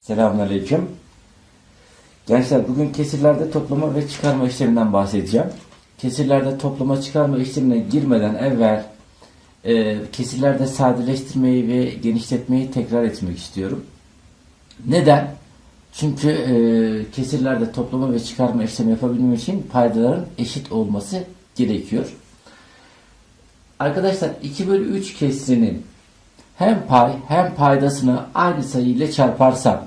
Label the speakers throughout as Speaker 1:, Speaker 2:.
Speaker 1: Selamünaleyküm. Gençler bugün kesirlerde toplama ve çıkarma işleminden bahsedeceğim. Kesirlerde toplama çıkarma işlemine girmeden evvel e, kesirlerde sadeleştirmeyi ve genişletmeyi tekrar etmek istiyorum. Neden? Çünkü e, kesirlerde toplama ve çıkarma işlemi yapabilmem için paydaların eşit olması gerekiyor. Arkadaşlar 2 bölü 3 kesrinin hem pay hem paydasını aynı sayı ile çarparsam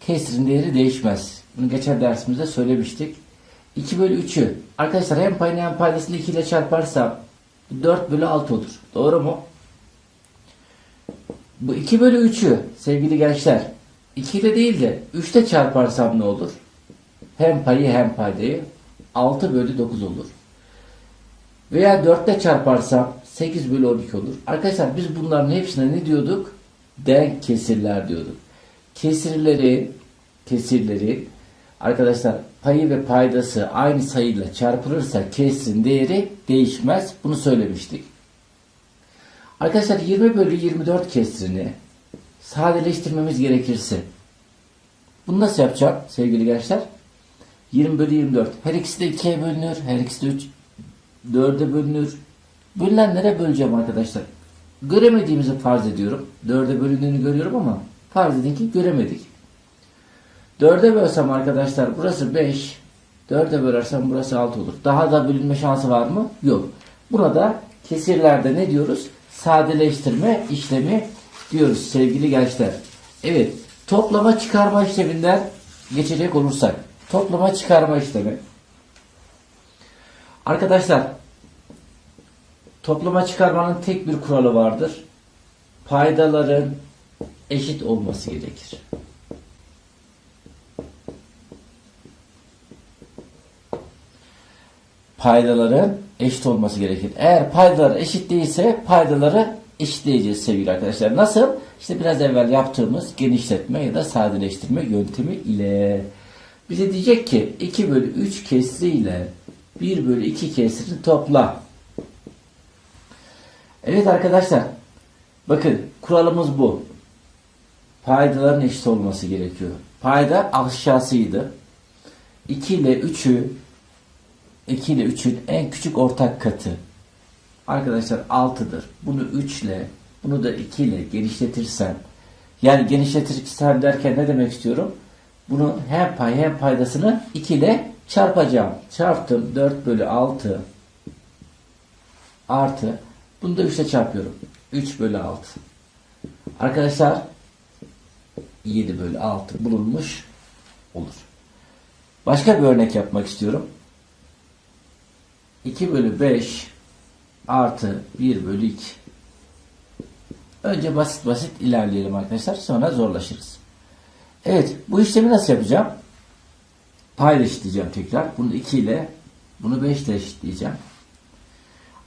Speaker 1: kesrin değeri değişmez. Bunu geçen dersimizde söylemiştik. 2 bölü 3'ü arkadaşlar hem payını hem paydasını 2 ile çarparsam 4 bölü 6 olur. Doğru mu? Bu 2 bölü 3'ü sevgili gençler 2 ile değil de 3 ile çarparsam ne olur? Hem payı hem paydayı 6 bölü 9 olur. Veya 4 ile çarparsam 8 bölü 12 olur. Arkadaşlar biz bunların hepsine ne diyorduk? Denk kesirler diyorduk. Kesirleri kesirleri arkadaşlar payı ve paydası aynı sayıyla çarpılırsa kesrin değeri değişmez. Bunu söylemiştik. Arkadaşlar 20 bölü 24 kesrini sadeleştirmemiz gerekirse bunu nasıl yapacağım sevgili gençler? 20 bölü 24. Her ikisi de 2'ye bölünür. Her ikisi de 3, 4'e bölünür. Bölünenlere böleceğim arkadaşlar. Göremediğimizi farz ediyorum. 4'e bölündüğünü görüyorum ama farz edin ki göremedik. 4'e bölsem arkadaşlar burası 5. 4'e bölersem burası 6 olur. Daha da bölünme şansı var mı? Yok. Burada kesirlerde ne diyoruz? Sadeleştirme işlemi diyoruz sevgili gençler. Evet. Toplama çıkarma işleminden geçecek olursak. Toplama çıkarma işlemi. Arkadaşlar toplama çıkarmanın tek bir kuralı vardır. Paydaların eşit olması gerekir. Paydaların eşit olması gerekir. Eğer paydalar eşit değilse paydaları eşitleyeceğiz sevgili arkadaşlar. Nasıl? İşte biraz evvel yaptığımız genişletme ya da sadeleştirme yöntemi ile. Bize diyecek ki 2 bölü 3 kesri ile 1 bölü 2 kesrini topla. Evet arkadaşlar. Bakın kuralımız bu. Paydaların eşit olması gerekiyor. Payda aşağısıydı. 2 ile 3'ü 2 ile 3'ün en küçük ortak katı. Arkadaşlar 6'dır. Bunu 3 ile bunu da 2 ile genişletirsem yani genişletirsem derken ne demek istiyorum? Bunu hem pay hem paydasını 2 ile çarpacağım. Çarptım 4 bölü 6 artı bunu da 3 ile çarpıyorum. 3 bölü 6. Arkadaşlar 7 bölü 6 bulunmuş olur. Başka bir örnek yapmak istiyorum. 2 bölü 5 artı 1 bölü 2. Önce basit basit ilerleyelim arkadaşlar. Sonra zorlaşırız. Evet. Bu işlemi nasıl yapacağım? Payla eşitleyeceğim tekrar. Bunu 2 ile bunu 5 ile eşitleyeceğim.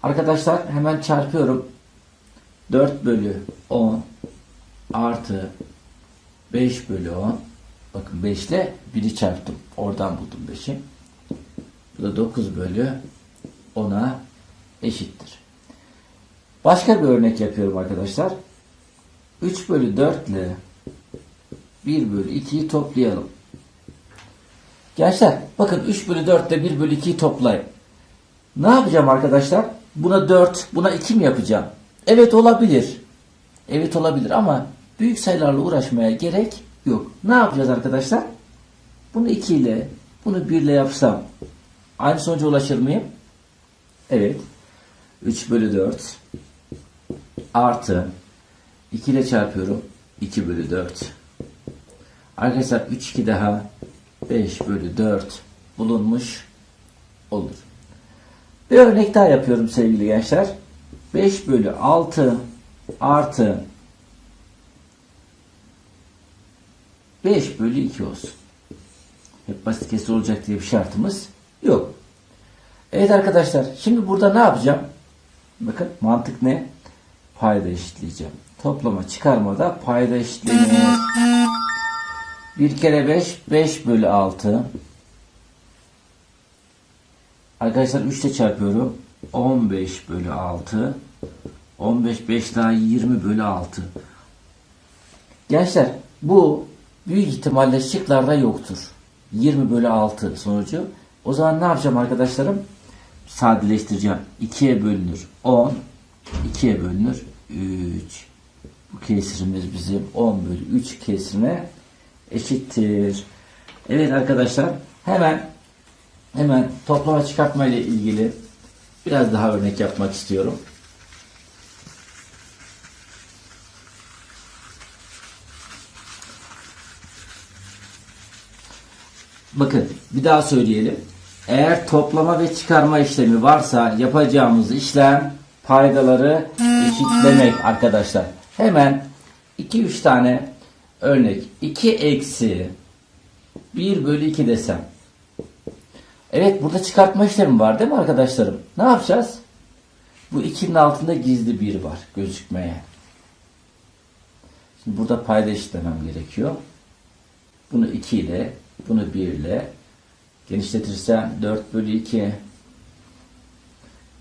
Speaker 1: Arkadaşlar hemen çarpıyorum. 4 bölü 10 artı 5 bölü 10 bakın 5 ile 1'i çarptım. Oradan buldum 5'i. Bu da 9 bölü 10'a eşittir. Başka bir örnek yapıyorum arkadaşlar. 3 bölü 4 ile 1 bölü 2'yi toplayalım. Gençler bakın 3 bölü 4 ile 1 bölü 2'yi toplayın. Ne yapacağım arkadaşlar? Buna 4, buna 2 mi yapacağım? Evet olabilir. Evet olabilir ama büyük sayılarla uğraşmaya gerek yok. Ne yapacağız arkadaşlar? Bunu 2 ile, bunu 1 ile yapsam aynı sonuca ulaşır mıyım? Evet. 3 bölü 4 artı 2 ile çarpıyorum. 2 bölü 4. Arkadaşlar 3 2 daha 5 bölü 4 bulunmuş olur. Bir örnek daha yapıyorum sevgili gençler. 5 bölü 6 artı 5 bölü 2 olsun. Hep basit kesir olacak diye bir şartımız yok. Evet arkadaşlar şimdi burada ne yapacağım? Bakın mantık ne? Payda eşitleyeceğim. Toplama çıkarmada payda eşitleniyor. 1 kere 5 5 bölü 6 Arkadaşlar 3 ile çarpıyorum. 15 bölü 6. 15 5 daha 20 bölü 6. Gençler bu büyük ihtimalle şıklarda yoktur. 20 bölü 6 sonucu. O zaman ne yapacağım arkadaşlarım? Sadeleştireceğim. 2'ye bölünür 10. 2'ye bölünür 3. Bu kesirimiz bizim 10 bölü 3 kesirine eşittir. Evet arkadaşlar hemen hemen toplama çıkartma ile ilgili biraz daha örnek yapmak istiyorum. Bakın bir daha söyleyelim. Eğer toplama ve çıkarma işlemi varsa yapacağımız işlem paydaları eşitlemek arkadaşlar. Hemen 2-3 tane örnek. 2 eksi 1 bölü 2 desem. Evet burada çıkartma işlemi var değil mi arkadaşlarım? Ne yapacağız? Bu 2'nin altında gizli 1 var gözükmeye. Şimdi burada payda eşitlemem gerekiyor. Bunu 2 ile, bunu 1 ile genişletirsem 4 bölü 2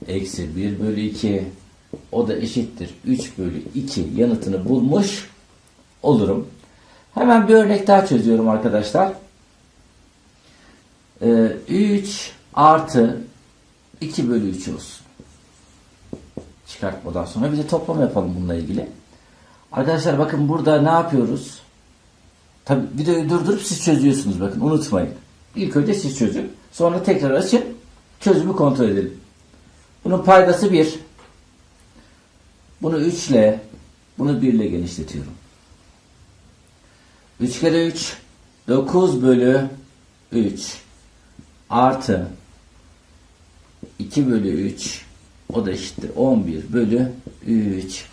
Speaker 1: eksi 1 bölü 2 o da eşittir 3 bölü 2 yanıtını bulmuş olurum. Hemen bir örnek daha çözüyorum arkadaşlar. Ee, 3 artı 2 bölü 3 olsun. Çıkartmadan sonra bir de toplam yapalım bununla ilgili. Arkadaşlar bakın burada ne yapıyoruz? Tabi videoyu durdurup siz çözüyorsunuz bakın unutmayın. İlk önce siz çözün. Sonra tekrar açın. Çözümü kontrol edelim. Bunun paydası 1. Bunu 3 ile bunu 1 ile genişletiyorum. 3 kere 3 9 bölü 3 artı 2 bölü 3 o da eşittir 11 bölü 3.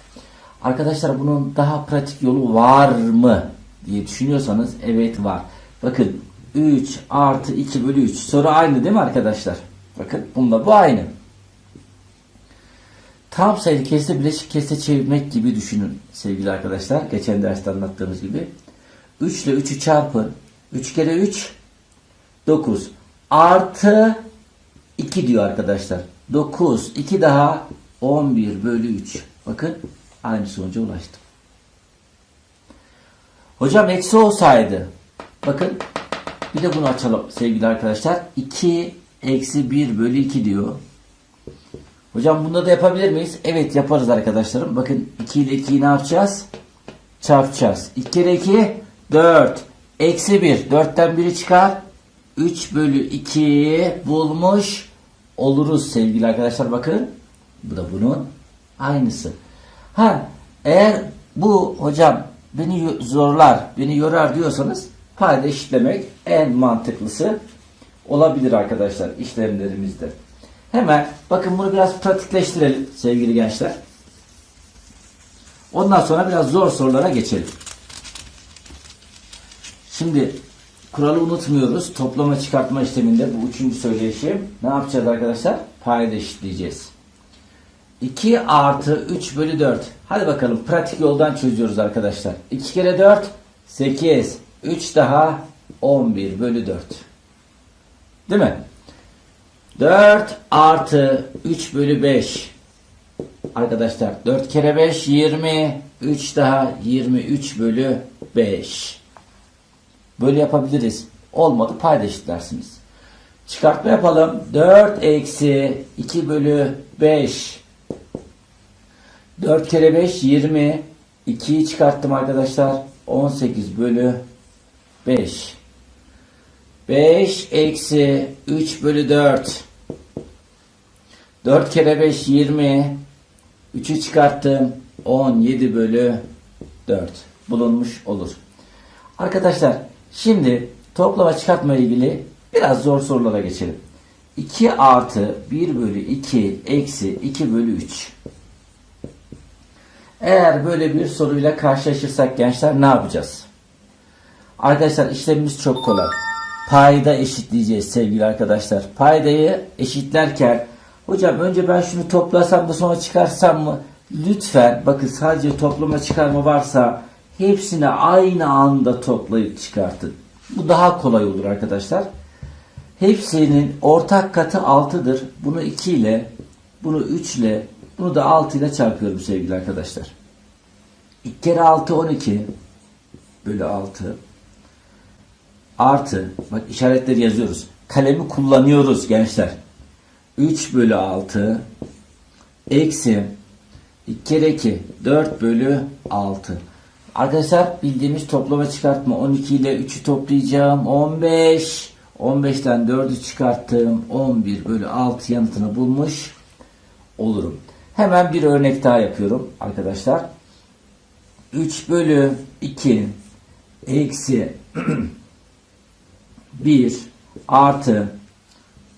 Speaker 1: Arkadaşlar bunun daha pratik yolu var mı diye düşünüyorsanız evet var. Bakın 3 artı 2 bölü 3 soru aynı değil mi arkadaşlar? Bakın bunda bu aynı. Tam sayılı kesre bileşik kesre çevirmek gibi düşünün sevgili arkadaşlar. Geçen derste anlattığımız gibi. 3 ile 3'ü çarpın. 3 kere 3 9 artı 2 diyor arkadaşlar. 9 2 daha 11 bölü 3. Bakın aynı sonuca ulaştım. Hocam eksi olsaydı bakın bir de bunu açalım sevgili arkadaşlar. 2 eksi 1 bölü 2 diyor. Hocam bunda da yapabilir miyiz? Evet yaparız arkadaşlarım. Bakın 2 ile 2'yi ne yapacağız? Çarpacağız. 2 kere 2 4. Eksi 1. 4'ten 1'i çıkar. 3 bölü 2'yi bulmuş oluruz sevgili arkadaşlar. Bakın. Bu da bunun aynısı. Ha eğer bu hocam beni zorlar, beni yorar diyorsanız payda eşitlemek en mantıklısı olabilir arkadaşlar işlemlerimizde. Hemen bakın bunu biraz pratikleştirelim sevgili gençler. Ondan sonra biraz zor sorulara geçelim. Şimdi kuralı unutmuyoruz. Toplama çıkartma işleminde bu üçüncü söyleyişim. Ne yapacağız arkadaşlar? Payda eşitleyeceğiz. 2 artı 3 bölü 4. Hadi bakalım pratik yoldan çözüyoruz arkadaşlar. 2 kere 4 8. 3 daha 11 bölü 4. Değil mi? 4 artı 3 bölü 5. Arkadaşlar 4 kere 5 20. 3 daha 23 bölü 5. Böyle yapabiliriz. Olmadı payda eşitlersiniz. Çıkartma yapalım. 4 eksi 2 bölü 5. 4 kere 5 20. 2'yi çıkarttım arkadaşlar. 18 bölü 5. 5 eksi 3 bölü 4. 4 kere 5 20. 3'ü çıkarttım. 17 bölü 4 bulunmuş olur. Arkadaşlar şimdi toplama çıkartma ilgili biraz zor sorulara geçelim. 2 artı 1 bölü 2 eksi 2 bölü 3. Eğer böyle bir soruyla karşılaşırsak gençler ne yapacağız? Arkadaşlar işlemimiz çok kolay. Payda eşitleyeceğiz sevgili arkadaşlar. Paydayı eşitlerken hocam önce ben şunu toplasam da sonra çıkarsam mı? Lütfen bakın sadece toplama çıkarma varsa hepsini aynı anda toplayıp çıkartın. Bu daha kolay olur arkadaşlar. Hepsinin ortak katı 6'dır. Bunu 2 ile Bunu 3 ile bunu da 6 ile çarpıyorum sevgili arkadaşlar. 2 kere 6 12 bölü 6 artı bak işaretleri yazıyoruz. Kalemi kullanıyoruz gençler. 3 bölü 6 eksi 2 kere 2 4 bölü 6. Arkadaşlar bildiğimiz toplama çıkartma 12 ile 3'ü toplayacağım 15 15'ten 4'ü çıkarttım 11 bölü 6 yanıtını bulmuş olurum. Hemen bir örnek daha yapıyorum arkadaşlar. 3 bölü 2 eksi 1 artı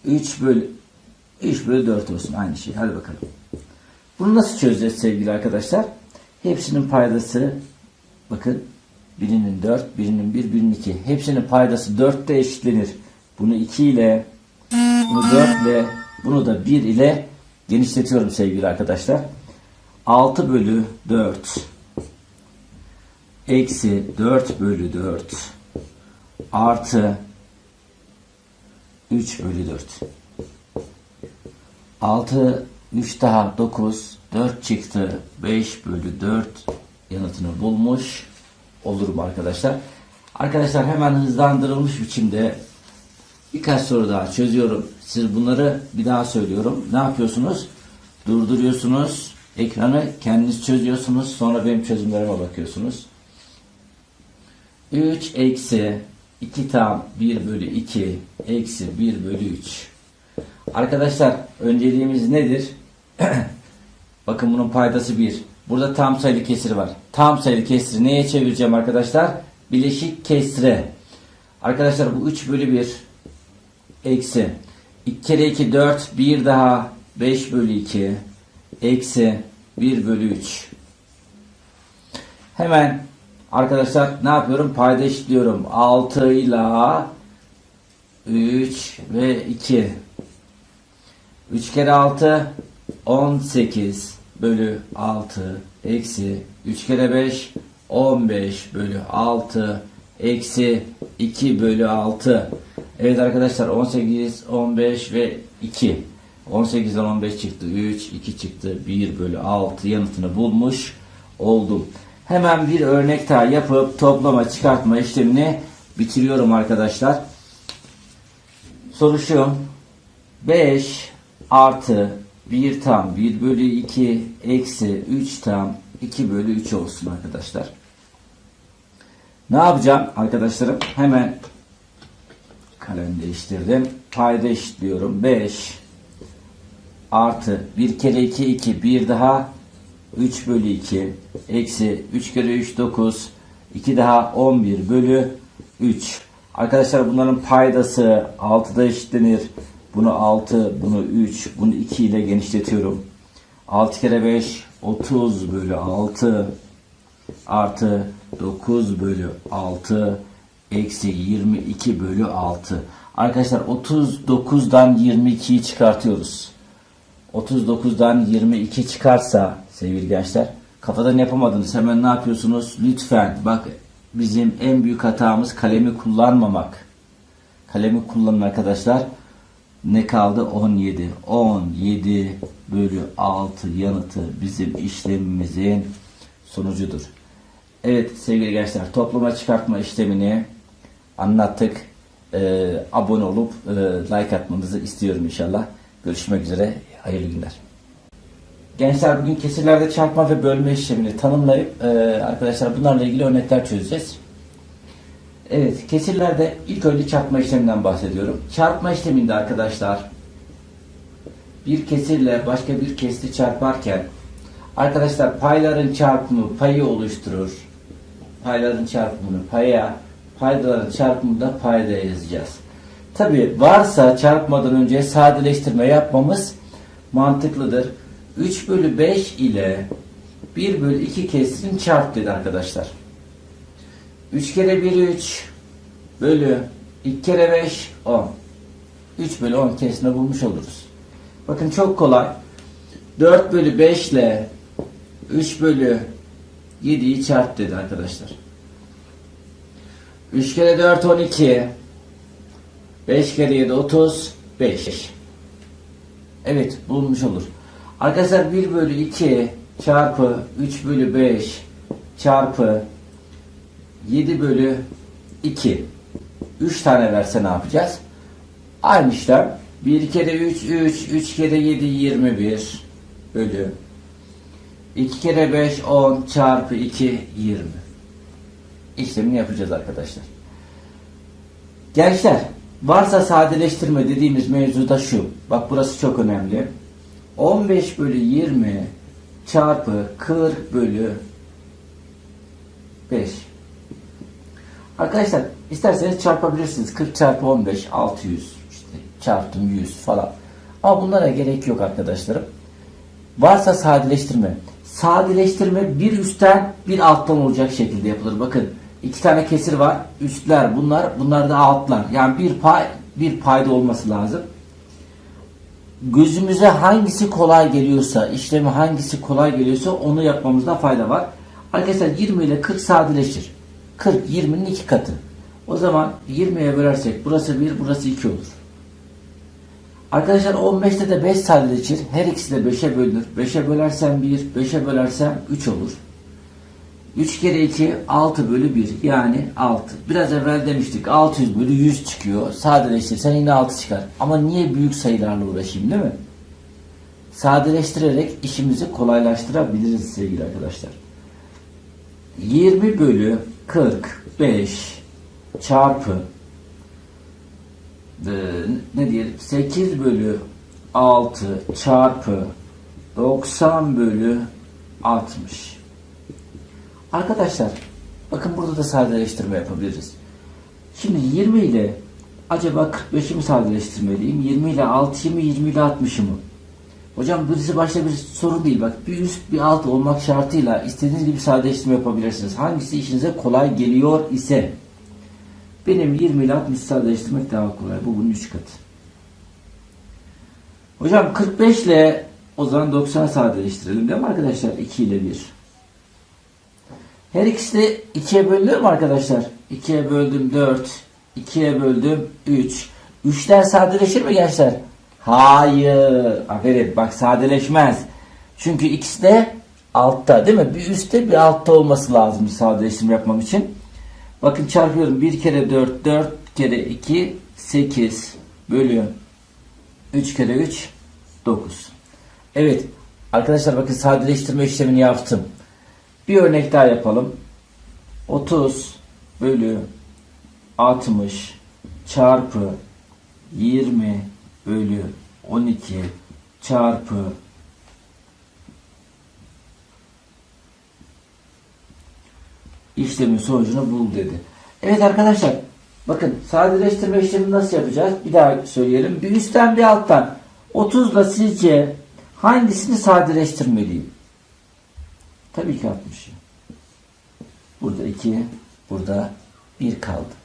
Speaker 1: 3 bölü 3 bölü 4 olsun aynı şey. Hadi bakalım. Bunu nasıl çözeceğiz sevgili arkadaşlar? Hepsinin paydası bakın birinin 4, birinin 1, birinin 2. Hepsinin paydası 4'te eşitlenir. Bunu 2 ile bunu 4 ile bunu da 1 ile genişletiyorum sevgili arkadaşlar. 6 bölü 4 eksi 4 bölü 4 artı 3 bölü 4. 6, 3 daha 9, 4 çıktı. 5 bölü 4 yanıtını bulmuş olurum arkadaşlar. Arkadaşlar hemen hızlandırılmış biçimde birkaç soru daha çözüyorum. Siz bunları bir daha söylüyorum. Ne yapıyorsunuz? Durduruyorsunuz. Ekranı kendiniz çözüyorsunuz. Sonra benim çözümlerime bakıyorsunuz. 3 eksi 2 tam 1 bölü 2 eksi 1 bölü 3. Arkadaşlar önceliğimiz nedir? Bakın bunun paydası 1. Burada tam sayılı kesir var. Tam sayılı kesiri neye çevireceğim arkadaşlar? Bileşik kesre. Arkadaşlar bu 3 bölü 1 eksi 2 kere 2 4 bir daha 5 bölü 2 eksi 1 bölü 3. Hemen arkadaşlar ne yapıyorum? Payda eşitliyorum. 6 ile 3 ve 2. 3 kere 6 18 bölü 6 eksi 3 kere 5 15 bölü 6 eksi 2 bölü 6. Evet arkadaşlar 18, 15 ve 2. 18'den 15 çıktı. 3, 2 çıktı. 1 bölü 6 yanıtını bulmuş oldum. Hemen bir örnek daha yapıp toplama çıkartma işlemini bitiriyorum arkadaşlar. Soru şu. 5 artı 1 tam 1 bölü 2 eksi 3 tam 2 bölü 3 olsun arkadaşlar. Ne yapacağım arkadaşlarım? Hemen kalem değiştirdim. Payda eşitliyorum. 5 artı 1 kere 2 2 bir daha 3 bölü 2 eksi 3 kere 3 9 2 daha 11 bölü 3. Arkadaşlar bunların paydası 6'da eşitlenir. Bunu 6, bunu 3, bunu 2 ile genişletiyorum. 6 kere 5 30 bölü 6 artı 9 bölü 6 eksi 22 bölü 6. Arkadaşlar 39'dan 22'yi çıkartıyoruz. 39'dan 22 çıkarsa sevgili gençler kafadan yapamadınız hemen ne yapıyorsunuz? Lütfen bak bizim en büyük hatamız kalemi kullanmamak. Kalemi kullanın arkadaşlar. Ne kaldı? 17. 17 bölü 6 yanıtı bizim işlemimizin sonucudur. Evet sevgili gençler toplama çıkartma işlemini anlattık. Ee, abone olup e, like atmanızı istiyorum inşallah. Görüşmek üzere. Hayırlı günler. Gençler bugün kesirlerde çarpma ve bölme işlemini tanımlayıp e, arkadaşlar bunlarla ilgili örnekler çözeceğiz. Evet kesirlerde ilk önce çarpma işleminden bahsediyorum. Çarpma işleminde arkadaşlar bir kesirle başka bir kesri çarparken arkadaşlar payların çarpımı payı oluşturur. Payların çarpımını paya, paydaların çarpımını da paydaya yazacağız. Tabi varsa çarpmadan önce sadeleştirme yapmamız mantıklıdır. 3 bölü 5 ile 1 bölü 2 kesrin çarp dedi arkadaşlar. 3 kere 1 3 bölü 2 kere 5 10. 3 bölü 10 kesrini bulmuş oluruz. Bakın çok kolay. 4 bölü 5 ile 3 bölü 7'yi çarp dedi arkadaşlar. 3 kere 4 12 5 kere 7 35 Evet bulmuş olur. Arkadaşlar 1 bölü 2 çarpı 3 bölü 5 çarpı 7 bölü 2. 3 tane verse ne yapacağız? Aynı işlem. 1 kere 3 3, 3 kere 7 21 bölü 2 kere 5 10 çarpı 2 20. İşlemini yapacağız arkadaşlar. Gençler varsa sadeleştirme dediğimiz mevzu da şu. Bak burası çok önemli. 15 bölü 20 çarpı 40 bölü 5. Arkadaşlar isterseniz çarpabilirsiniz. 40 çarpı 15 600 işte çarptım 100 falan. Ama bunlara gerek yok arkadaşlarım. Varsa sadeleştirme. Sadeleştirme bir üstten bir alttan olacak şekilde yapılır. Bakın iki tane kesir var. Üstler bunlar. Bunlar da altlar. Yani bir pay bir payda olması lazım. Gözümüze hangisi kolay geliyorsa, işlemi hangisi kolay geliyorsa onu yapmamızda fayda var. Arkadaşlar 20 ile 40 sadeleşir. 40 20'nin iki katı. O zaman 20'ye bölersek burası 1, burası 2 olur. Arkadaşlar 15'te de 5 sadeleşir. Her ikisi de 5'e bölünür. 5'e bölersem 1, 5'e bölersem 3 olur. 3 kere 2 6 bölü 1 yani 6. Biraz evvel demiştik 600 bölü 100 çıkıyor. Sadeleştirsen yine 6 çıkar. Ama niye büyük sayılarla uğraşayım değil mi? Sadeleştirerek işimizi kolaylaştırabiliriz sevgili arkadaşlar. 20 bölü 45 çarpı e, ne diyelim 8 bölü 6 çarpı 90 bölü 60 Arkadaşlar bakın burada da sadeleştirme yapabiliriz. Şimdi 20 ile acaba 45'i mi sadeleştirmeliyim? 20 ile 6'yı mı 20 ile 60'ı mı? Hocam birisi başta bir sorun değil. Bak bir üst bir alt olmak şartıyla istediğiniz gibi sadeleştirme yapabilirsiniz. Hangisi işinize kolay geliyor ise benim 20 ile 60 sadeleştirmek daha kolay. Bu bunun 3 katı. Hocam 45 ile o zaman 90 sadeleştirelim değil mi arkadaşlar? 2 ile 1. Her ikisi de 2'ye bölünür arkadaşlar? 2'ye böldüm 4, 2'ye böldüm 3. 3'ler sadeleşir mi gençler? Hayır. Aferin bak sadeleşmez. Çünkü ikisi de altta değil mi? Bir üstte bir altta olması lazım sadeleştirme yapmam için. Bakın çarpıyorum. 1 kere 4, 4 kere 2, 8 bölü 3 kere 3, 9. Evet. Arkadaşlar bakın sadeleştirme işlemini yaptım. Bir örnek daha yapalım. 30 bölü 60 çarpı 20 bölü 12 çarpı işlemin sonucunu bul dedi. Evet arkadaşlar bakın sadeleştirme işlemini nasıl yapacağız? Bir daha söyleyelim. Bir üstten bir alttan 30 ile sizce hangisini sadeleştirmeliyim? Tabii ki 60'ı. Burada 2, burada 1 kaldı.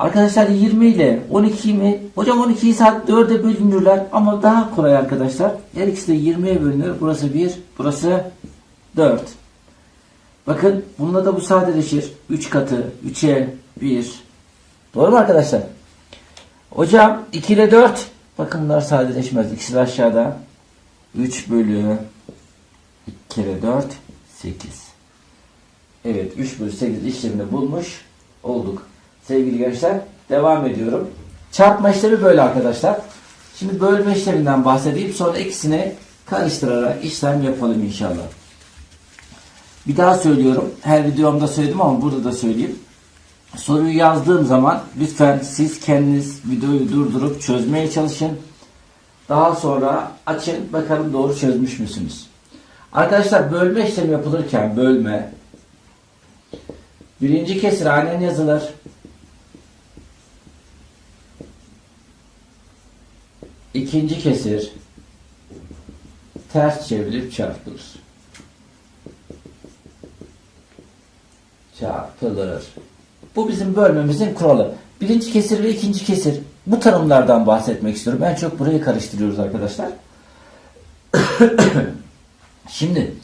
Speaker 1: Arkadaşlar 20 ile 12 mi? Hocam 12'yi saat 4'e bölünürler ama daha kolay arkadaşlar. Her ikisi de 20'ye bölünür. Burası 1, burası 4. Bakın bununla da bu sadeleşir. 3 katı 3'e 1. Doğru mu arkadaşlar? Hocam 2 ile 4. Bakın bunlar sadeleşmez. İkisi de aşağıda. 3 bölü 2 kere 4 8. Evet 3 bölü 8 işlemini bulmuş olduk. Sevgili gençler devam ediyorum. Çarpma işlemi böyle arkadaşlar. Şimdi bölme işleminden bahsedeyim. Sonra ikisini karıştırarak işlem yapalım inşallah. Bir daha söylüyorum. Her videomda söyledim ama burada da söyleyeyim. Soruyu yazdığım zaman lütfen siz kendiniz videoyu durdurup çözmeye çalışın. Daha sonra açın bakalım doğru çözmüş müsünüz? Arkadaşlar bölme işlemi yapılırken bölme birinci kesir aynen yazılır. İkinci kesir ters çevirip çarpılır. Çarpılır. Bu bizim bölmemizin kuralı. Birinci kesir ve ikinci kesir. Bu tanımlardan bahsetmek istiyorum. En çok burayı karıştırıyoruz arkadaşlar. Şimdi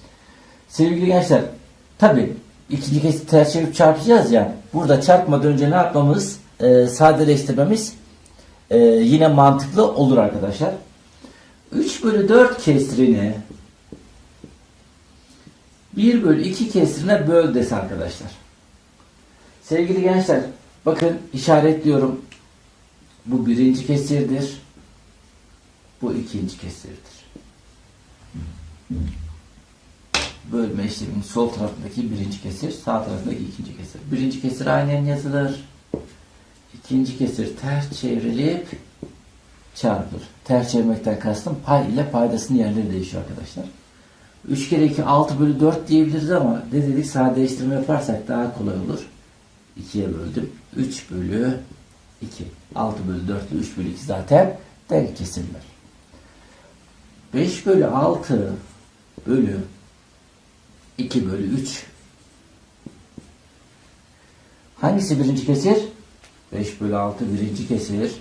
Speaker 1: sevgili gençler tabi ikinci kesir ters çevirip çarpacağız ya. Burada çarpmadan önce ne yapmamız? Ee, sadeleştirmemiz e, yine mantıklı olur arkadaşlar. 3 bölü 4 kesrini 1 bölü 2 kesrine böl dese arkadaşlar. Sevgili gençler bakın işaretliyorum. Bu birinci kesirdir. Bu ikinci kesirdir. Bölme işleminin sol tarafındaki birinci kesir, sağ tarafındaki ikinci kesir. Birinci kesir aynen yazılır. İkinci kesir ters çevrilip çarpılır. Ters çevirmekten kastım pay ile paydasının yerleri değişiyor arkadaşlar. 3 kere 2 6 bölü 4 diyebiliriz ama ne dedik sadeleştirme yaparsak daha kolay olur. 2'ye böldüm. 3 bölü 2. 6 bölü 4 ile 3 bölü 2 zaten denk kesirler. 5 bölü 6 bölü 2 bölü 3. Hangisi birinci kesir? 5 bölü 6 birinci kesir.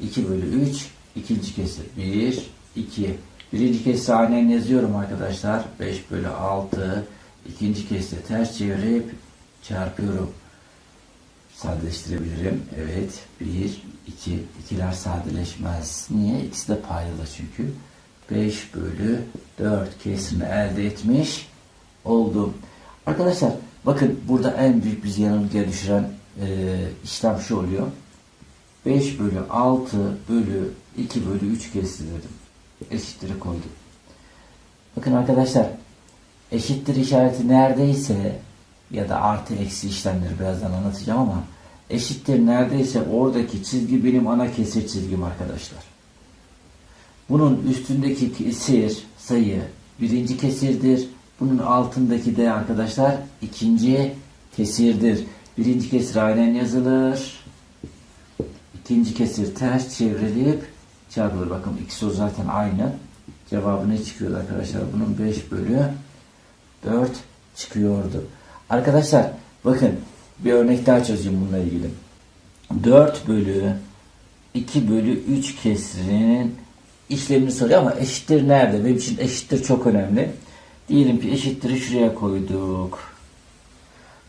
Speaker 1: 2 bölü 3 ikinci kesir. 1, 2. Birinci kesir aynen yazıyorum arkadaşlar. 5 bölü 6 ikinci kesir ters çevirip çarpıyorum. Sadeleştirebilirim. Evet. 1, 2. İkiler sadeleşmez. Niye? İkisi de paydalı çünkü. 5 bölü 4 kesirini elde etmiş oldum. Arkadaşlar bakın burada en büyük bizi yanılgıya düşüren e, işlem şu oluyor. 5 bölü 6 bölü 2 bölü 3 kesir dedim. Eşitleri koydum. Bakın arkadaşlar eşittir işareti neredeyse ya da artı eksi işlemleri birazdan anlatacağım ama eşittir neredeyse oradaki çizgi benim ana kesir çizgim arkadaşlar. Bunun üstündeki kesir sayı birinci kesirdir. Bunun altındaki de arkadaşlar ikinci kesirdir. Birinci kesir aynen yazılır. İkinci kesir ters çevrilip çarpılır. Bakın ikisi o zaten aynı. Cevabı ne çıkıyordu arkadaşlar? Bunun 5 bölü 4 çıkıyordu. Arkadaşlar bakın bir örnek daha çözeyim bununla ilgili. 4 bölü 2 bölü 3 kesrinin işlemini soruyor ama eşittir nerede? Benim için eşittir çok önemli. Diyelim ki eşittir'i şuraya koyduk.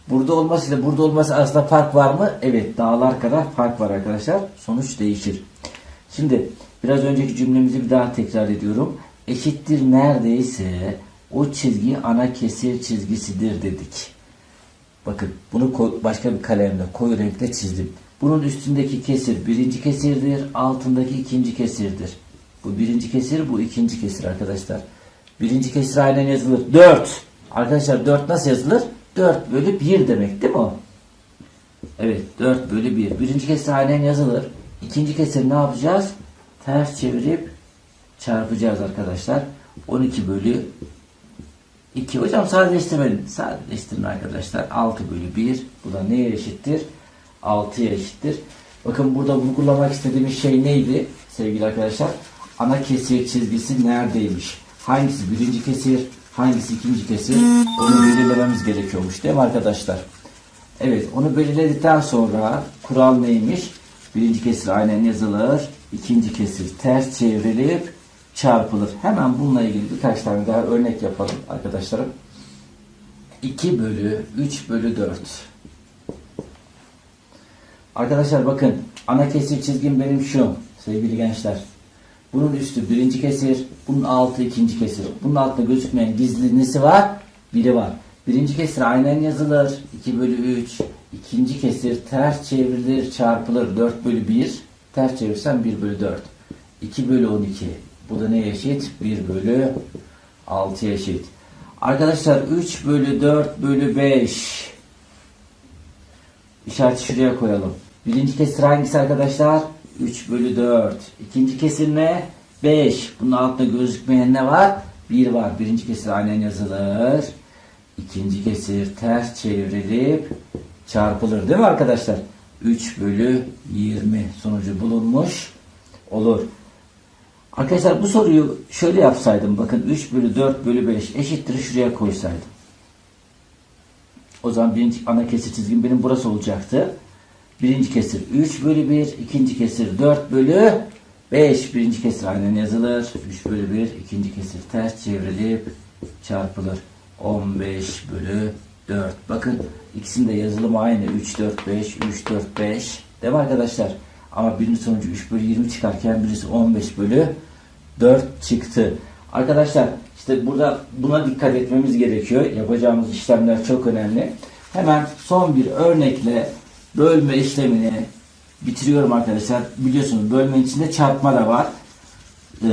Speaker 1: Burada olmasıyla burada olması arasında fark var mı? Evet dağlar kadar fark var arkadaşlar. Sonuç değişir. Şimdi biraz önceki cümlemizi bir daha tekrar ediyorum. Eşittir neredeyse o çizgi ana kesir çizgisidir dedik. Bakın bunu başka bir kalemle koyu renkle çizdim. Bunun üstündeki kesir birinci kesirdir. Altındaki ikinci kesirdir. Bu birinci kesir bu ikinci kesir arkadaşlar. Birinci kesir aynen yazılır. 4. Arkadaşlar 4 nasıl yazılır? 4 bölü 1 demek değil mi o? Evet 4 bölü 1. Birinci kesir aynen yazılır. İkinci kesir ne yapacağız? Ters çevirip çarpacağız arkadaşlar. 12 bölü 2. Hocam sadeleştirmeyin. Sadeleştirin arkadaşlar. 6 bölü 1. Bu da neye eşittir? 6'ya eşittir. Bakın burada vurgulamak istediğimiz şey neydi sevgili arkadaşlar? Ana kesir çizgisi neredeymiş? Hangisi birinci kesir? Hangisi ikinci kesir? Onu belirlememiz gerekiyormuş değil mi arkadaşlar? Evet onu belirledikten sonra kural neymiş? Birinci kesir aynen yazılır. ikinci kesir ters çevrilip çarpılır. Hemen bununla ilgili birkaç tane daha örnek yapalım arkadaşlarım. 2 bölü 3 bölü 4. Arkadaşlar bakın ana kesir çizgim benim şu sevgili gençler. Bunun üstü birinci kesir, bunun altı ikinci kesir. Bunun altında gözükmeyen gizli nesi var? Biri var. Birinci kesir aynen yazılır. 2 bölü 3. İkinci kesir ters çevrilir, çarpılır. 4 bölü 1. Ters çevirsem 1 bölü 4. 2 bölü 12. Bu da ne eşit? 1 bölü 6 eşit. Arkadaşlar 3 bölü 4 bölü 5. İşareti şuraya koyalım. Birinci kesir hangisi arkadaşlar? 3 bölü 4. İkinci kesir ne? 5. Bunun altında gözükmeyen ne var? 1 var. Birinci kesir aynen yazılır. İkinci kesir ters çevrilip çarpılır değil mi arkadaşlar? 3 bölü 20 sonucu bulunmuş olur. Arkadaşlar bu soruyu şöyle yapsaydım. Bakın 3 bölü 4 bölü 5 eşittir şuraya koysaydım. O zaman birinci ana kesir çizgim benim burası olacaktı. Birinci kesir 3 bölü 1, ikinci kesir 4 bölü 5. Birinci kesir aynen yazılır. 3 bölü 1, ikinci kesir ters çevrilip çarpılır. 15 bölü 4. Bakın ikisinde yazılımı aynı. 3, 4, 5, 3, 4, 5. Değil mi arkadaşlar? Ama birinin sonucu 3 bölü 20 çıkarken birisi 15 bölü 4 çıktı. Arkadaşlar işte burada buna dikkat etmemiz gerekiyor. Yapacağımız işlemler çok önemli. Hemen son bir örnekle bölme işlemini bitiriyorum arkadaşlar. Biliyorsunuz bölmenin içinde çarpma da var. Ee,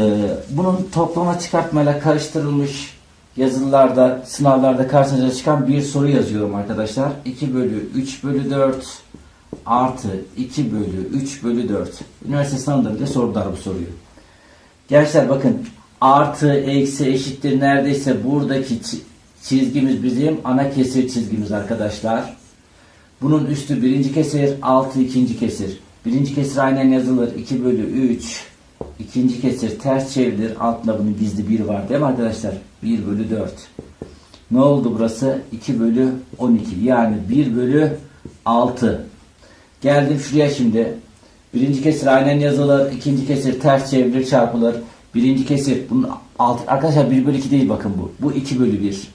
Speaker 1: bunun toplama çıkartmayla karıştırılmış yazılılarda, sınavlarda karşınıza çıkan bir soru yazıyorum arkadaşlar. 2 bölü 3 bölü 4 artı 2 bölü 3 bölü 4. Üniversite sınavında bile sordular bu soruyu. Gençler bakın artı eksi eşittir neredeyse buradaki çi- çizgimiz bizim ana kesir çizgimiz arkadaşlar. Bunun üstü birinci kesir, altı ikinci kesir. Birinci kesir aynen yazılır. 2 bölü 3. İkinci kesir ters çevrilir. Altında bunun gizli 1 var değil mi arkadaşlar? 1 bölü 4. Ne oldu burası? 2 bölü 12. Yani 1 bölü 6. Geldim şuraya şimdi. Birinci kesir aynen yazılır. ikinci kesir ters çevrilir çarpılır. Birinci kesir. Bunun altı, arkadaşlar 1 bölü 2 değil bakın bu. Bu 2 bölü 1.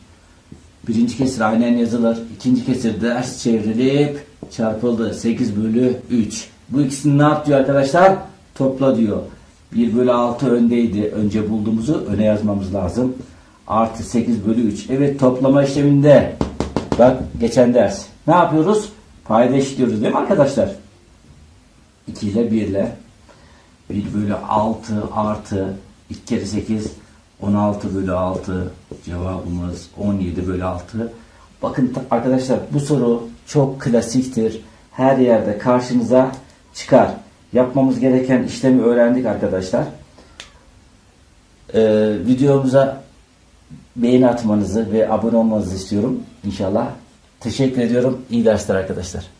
Speaker 1: Birinci kesir aynen yazılır. ikinci kesir ders çevrilip çarpıldı. 8 bölü 3. Bu ikisini ne yap diyor arkadaşlar? Topla diyor. 1 bölü 6 öndeydi. Önce bulduğumuzu öne yazmamız lazım. Artı 8 bölü 3. Evet toplama işleminde bak geçen ders. Ne yapıyoruz? Payda eşitliyoruz değil mi arkadaşlar? 2 ile 1 ile 1 bölü 6 artı 2 kere 8 16 bölü 6 cevabımız 17 bölü 6. Bakın arkadaşlar bu soru çok klasiktir. Her yerde karşınıza çıkar. Yapmamız gereken işlemi öğrendik arkadaşlar. Ee, videomuza beğeni atmanızı ve abone olmanızı istiyorum. İnşallah. Teşekkür ediyorum. İyi dersler arkadaşlar.